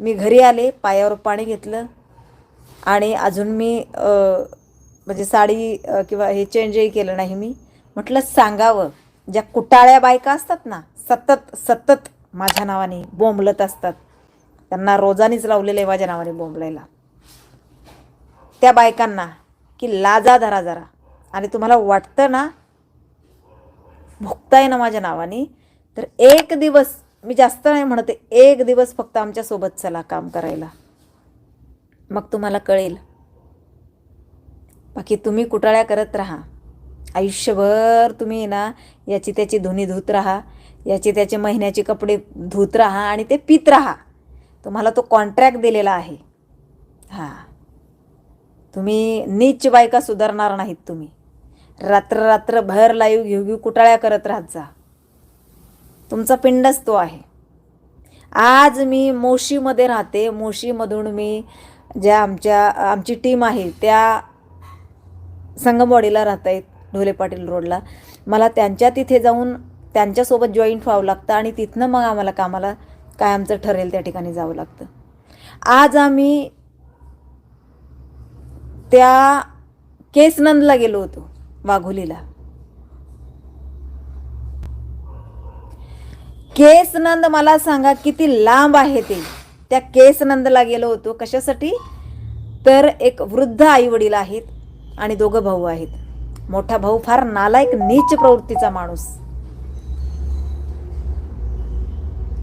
मी घरी आले पायावर पाणी घेतलं आणि अजून मी म्हणजे साडी किंवा हे चेंजही केलं नाही मी. म्हटलं सांगावं ज्या कुटाळ्या बायका असतात ना सतत सतत माझ्या नावाने बोंबलत असतात. त्यांना रोजानीच लावलेलं आहे माझ्या नावाने बोंबलायला. त्या बायकांना की लाजा धरा जरा. आणि तुम्हाला वाटतं ना भुकताय ना माझ्या नावाने तर एक दिवस मी जास्त नाही म्हणते एक दिवस फक्त आमच्यासोबत चला काम करायला. मग तुम्हाला कळेल. बाकी तुम्ही कुटाळ्या करत राहा. आयुष्यभर तुम्ही ना याची त्याची धुनी धुत राहा याची त्याचे महिन्याचे कपडे धुत राहा आणि ते पित राहा. तुम्हाला तो कॉन्ट्रॅक्ट दिलेला आहे. हां. तुम्ही नीच बायका सुधारणार नाहीत तुम्ही. रात्र रात्र भर लाईव्ह घेऊ घेऊ कुटाळ्या करत राहत जा. तुमचा पिंडच तो आहे. आज मी मोशीमध्ये राहते. मोशीमधून मी ज्या आमच्या आमची टीम आहे त्या संगमवाडीला राहत आहेत ढोले पाटील रोडला. मला त्यांच्या तिथे जाऊन त्यांच्यासोबत जॉईंट व्हावं लागतं आणि तिथनं मग आम्हाला कामाला काय आमचं ठरेल त्या ठिकाणी जावं लागतं. आज आम्ही त्या केसनंदला गेलो होतो वाघोलीला. केसनंद मला सांगा किती लांब आहे ते. त्या केसनंदला गेलो होतो कशासाठी? तर एक वृद्ध आई वडील आहेत आणि दोघं भाऊ आहेत. मोठा भाऊ फार नालायक नीच प्रवृत्तीचा माणूस.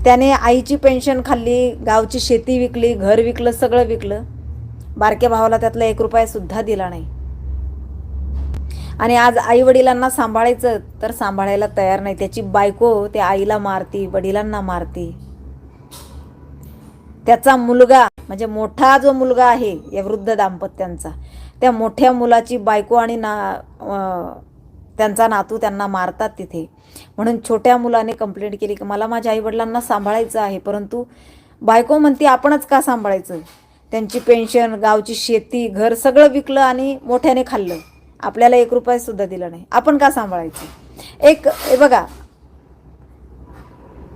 त्याने आईची पेन्शन खाल्ली गावची शेती विकली घर विकलं सगळं विकलं. बारक्या भावाला त्यातला एक रुपया सुद्धा दिला नाही. आणि आज आई वडिलांना सांभाळायचं तर सांभाळायला तयार नाही. त्याची बायको त्या आईला मारती वडिलांना मारती. त्याचा मुलगा म्हणजे मोठा जो मुलगा आहे या वृद्ध दाम्पत्यांचा त्या मोठ्या मुलाची बायको आणि ना त्यांचा नातू त्यांना मारतात तिथे. म्हणून छोट्या मुलाने कंप्लेंट केली की मला माझ्या आईवडिलांना सांभाळायचं आहे परंतु बायको म्हणते आपणच का सांभाळायचं त्यांची पेन्शन गावची शेती घर सगळं विकलं आणि मोठ्याने खाल्लं. आपल्याला एक रुपया सुद्धा दिला नाही. आपण का सांभाळायचं? एक बघा.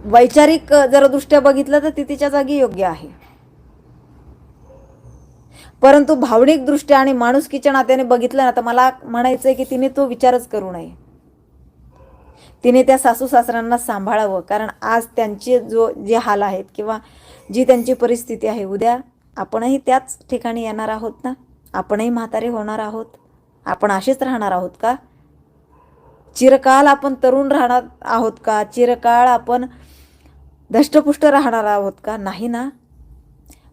वैचारिक जर दृष्ट्या बघितलं तर ती तिच्या जागी योग्य आहे. परंतु भावनिक दृष्ट्या आणि माणुसकीच्या नात्याने बघितलं ना तर मला म्हणायचं आहे की तिने तो विचारच करू नये. तिने त्या सासू सासऱ्यांना सांभाळावं कारण आज त्यांचे जो जे हाल आहेत किंवा जी त्यांची परिस्थिती आहे उद्या आपणही त्याच ठिकाणी येणार आहोत ना? आपणही म्हातारे होणार आहोत. आपण असेच राहणार आहोत का? चिरकाल आपण तरुण राहणार आहोत का? चिरकाळ आपण धष्टपुष्ट राहणार आहोत का? नाही ना.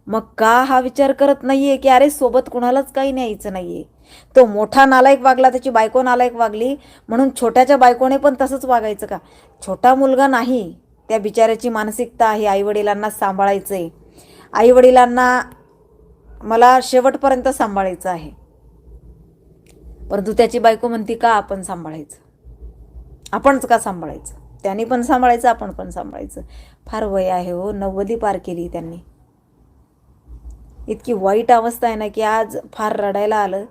मग का हा विचार करत नाही आहे की अरे सोबत कुणालाच काही न्यायचं नाही आहे तो मोठा नालायक वागला त्याची बायको नालायक वागली म्हणून छोट्याच्या बायकोने पण तसंच वागायचं का? छोटा मुलगा नाही. त्या बिचाऱ्याची मानसिकता आहे आईवडिलांना सांभाळायचं आहे आईवडिलांना मला शेवटपर्यंत सांभाळायचं आहे. परंतु त्याची बायको म्हणती का आपण सांभाळायचं? आपणच का सांभाळायचं? त्यांनी पण सांभाळायचं आपण पण सांभाळायचं. फार वय आहे हो नव्वदी पार केली त्यांनी. इतकी वाईट अवस्था आहे ना की आज फार रडायला आलं.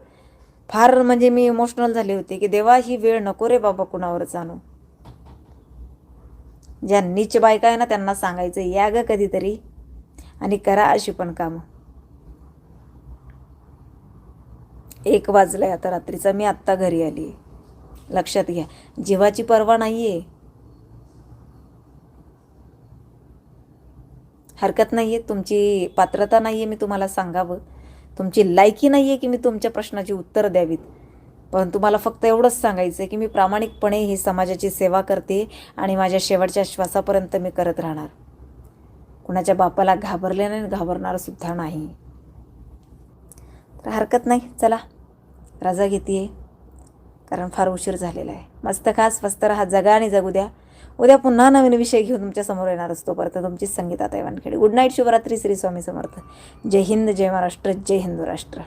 फार म्हणजे मी इमोशनल झाले होते की देवा ही वेळ नको रे बाबा कुणावरच आणू. ज्या नीच बायका आहे ना त्यांना सांगायचं या ग कधीतरी आणि करा अशी पण कामं. एक वाजलाय आता रात्रीचा. मी आत्ता घरी आली. लक्षात घ्या. जीवाची पर्वा नाही आहे हरकत नाही आहे तुमची पात्रता नाही आहे मी तुम्हाला सांगावं. तुमची लायकी नाही आहे की मी तुमच्या प्रश्नाची उत्तरं द्यावीत. पण तुम्हाला फक्त एवढंच सांगायचं आहे की मी प्रामाणिकपणे ही समाजाची सेवा करते आणि माझ्या शेवटच्या श्वासापर्यंत मी करत राहणार. कुणाच्या बापाला घाबरले नाही घाबरणार सुद्धा नाही. तर हरकत नाही. चला. रजा घेते. कारण फार उशीर झालेला आहे. मस्त खास मस्त राहा जगा आणि जगू द्या. उद्या पुन्हा नवीन विषय घेऊन तुमच्यासमोर येणार असतो. परत तुमचीच Sangeeta तैवानखेडे. Good night Shivratri Shri Swami Samarth. जय हिंद जय महाराष्ट्र जय हिंदू राष्ट्र.